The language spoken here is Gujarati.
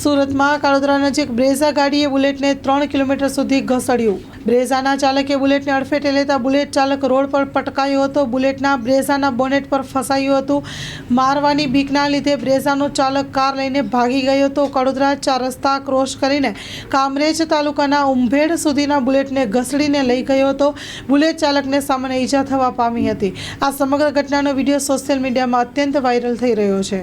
સુરતમાં કાળોદરા નજીક બ્રેઝા ગાડીએ બુલેટને ત્રણ કિલોમીટર સુધી ઘસડ્યું. બ્રેઝાના ચાલકે બુલેટને અડફેટે લેતા બુલેટ ચાલક રોડ પર પટકાયો હતો. બુલેટના બ્રેઝાના બોનેટ પર ફસાયું હતું. મારવાની બીકના લીધે બ્રેઝાનો ચાલક કાર લઈને ભાગી ગયો હતો. કડોદરા ચાર રસ્તા ક્રોસ કરીને કામરેજ તાલુકાના ઉંભેડ સુધીના બુલેટને ઘસડીને લઈ ગયો હતો. બુલેટ ચાલકને સામાન્ય ઈજા થવા પામી હતી. આ સમગ્ર ઘટનાનો વીડિયો સોશિયલ મીડિયામાં અત્યંત વાયરલ થઈ રહ્યો છે.